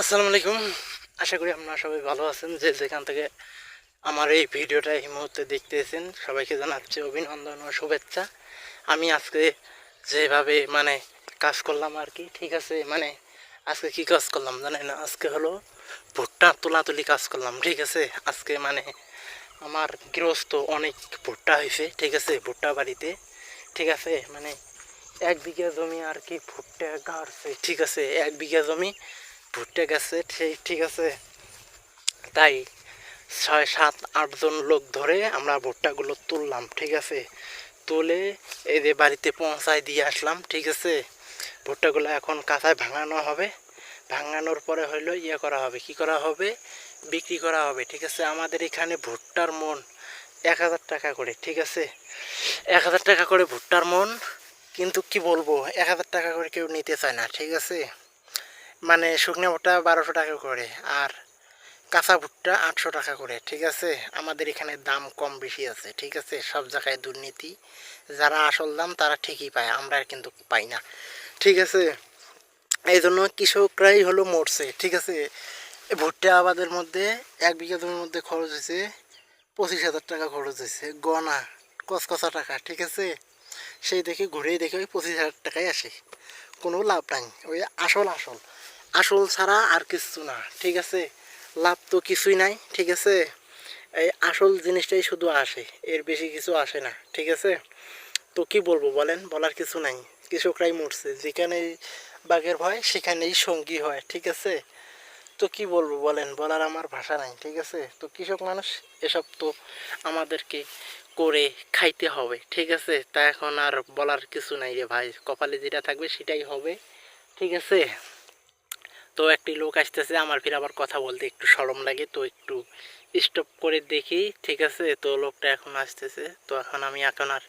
আসসালামু আলাইকুম। আশা করি আপনারা সবাই ভালো আছেন। যে যেখান থেকে আমার এই ভিডিওটা এই মুহূর্তে দেখতেছেন, সবাইকে জানাচ্ছি অভিনন্দন ও শুভেচ্ছা। আমি আজকে যেভাবে মানে কাজ করলাম আর কি, ঠিক আছে? মানে আজকে কি কাজ করলাম জানেন না? আজকে হলো ভুট্টা তোলাতুলি কাজ করলাম, ঠিক আছে? আজকে মানে আমার গৃহস্থ অনেক ভুট্টা হয়েছে, ঠিক আছে? ভুট্টা বাড়িতে, ঠিক আছে? মানে এক বিঘা জমি আর কি ভুট্টা গাড়ছে ঠিক আছে? এক বিঘা জমি ভুট্টা গেছে, ঠিক ঠিক আছে। তাই ছয়, সাত আটজন লোক ধরে আমরা ভুট্টাগুলো তুললাম, ঠিক আছে। তুলে এই যে বাড়িতে পৌঁছায় দিয়ে আসলাম, ঠিক আছে। ভুট্টাগুলো এখন কাঁচায় ভাঙানো হবে। ভাঙানোর পরে হইল ইয়ে করা হবে, কি করা হবে? বিক্রি করা হবে, ঠিক আছে। আমাদের এখানে ভুট্টার মন এক হাজার টাকা করে, ঠিক আছে। এক হাজার টাকা করে ভুট্টার মন, কিন্তু কি বলব, এক হাজার টাকা করে কেউ নিতে চায় না, ঠিক আছে। মানে শুকনো ভুট্টা বারোশো টাকা করে আর কাঁচা ভুট্টা আটশো টাকা করে, ঠিক আছে? আমাদের এখানে দাম কম বেশি আছে, ঠিক আছে? সব জায়গায় দুর্নীতি, যারা আসল দাম তারা ঠিকই পায়, আমরা আর কিন্তু পাই না, ঠিক আছে? এই জন্য কৃষকরাই হলো মরছে, ঠিক আছে? ভুট্টা আবাদের মধ্যে এক বিঘা জমির মধ্যে খরচ হয়েছে পঁচিশ হাজার টাকা খরচ হয়েছে গনা কচকচা টাকা, ঠিক আছে? সেই দেখে ঘুরেই দেখে ওই পঁচিশ হাজার টাকাই আসে, কোনো লাভ নাই, ওই আসল আসল। আসল ছাড়া আর কিছু না, ঠিক আছে? লাভ তো কিছুই নাই, ঠিক আছে? এই আসল জিনিসটাই শুধু আসে, এর বেশি কিছু আসে না, ঠিক আছে? তো কি বলব বলেন, বলার কিছু নাই। কৃষকরাই মরছে যেখানে বাঘের ভয়, সেখানেই সঙ্গী হয়, ঠিক আছে? তো কি বলব বলেন, বলার আমার ভাষা নাই, ঠিক আছে? তো কৃষক মানুষ, এসব তো আমাদেরকে করে খাইতে হবে, ঠিক আছে? তা এখন আর বলার কিছু নাই রে ভাই, কপালে যেটা থাকবে সেটাই হবে, ঠিক আছে? তো একটি লোক আসতেছে, আমার ফির আবার কথা বলতে একটু সরম লাগে, তো একটু স্টপ করে দেখি, ঠিক আছে? তো লোকটা এখন আসতেছে, তো এখন আমি এখন আর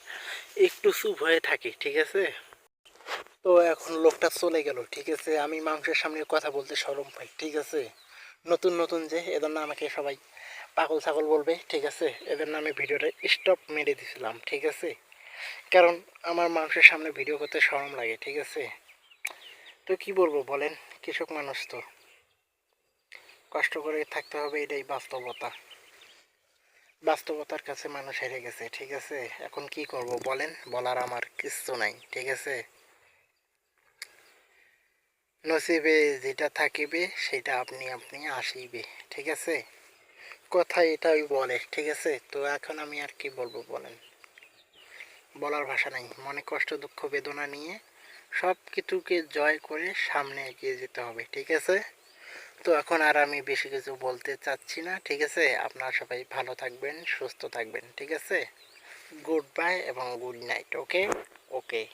একটু চুপ হয়ে থাকি, ঠিক আছে? তো এখন লোকটা চলে গেল, ঠিক আছে? আমি মাংসের সামনে কথা বলতে সরম পাই ঠিক আছে? নতুন নতুন যে, এদের না আমাকে সবাই পাগল ছাগল বলবে, ঠিক আছে? এদের আমি ভিডিওটা স্টপ মেরে দিছিলাম, ঠিক আছে? কারণ আমার মানুষের সামনে ভিডিও করতে সরম লাগে, ঠিক আছে? তো কি বলব বলেন? কৃষক মানুষ তো। কষ্ট করে থাকতে হবে, এটাই বাস্তবতা। বাস্তবতার কাছে মানুষ হেরে গেছে, ঠিক আছে? এখন কি করব বলেন? বলার আমার কিচ্ছু নাই, ঠিক আছে? নসিবে যেটা থাকিবে, সেটা আপনি আপনি আসিবে, ঠিক আছে? কথা এটাই বলে, ঠিক আছে? তো এখন আমি আর কি বলব বলেন? বলার ভাষা নাই। মনে কষ্ট, দুঃখ, বেদনা নিয়ে সব কিছুকে জয় করে সামনে এগিয়ে যেতে হবে, ঠিক আছে? তো এখন আর আমি বেশি কিছু বলতে চাচ্ছি না, ঠিক আছে? আপনারা সবাই ভালো থাকবেন, সুস্থ থাকবেন, ঠিক আছে? গুড বাই এবং গুড নাইট ওকে ওকে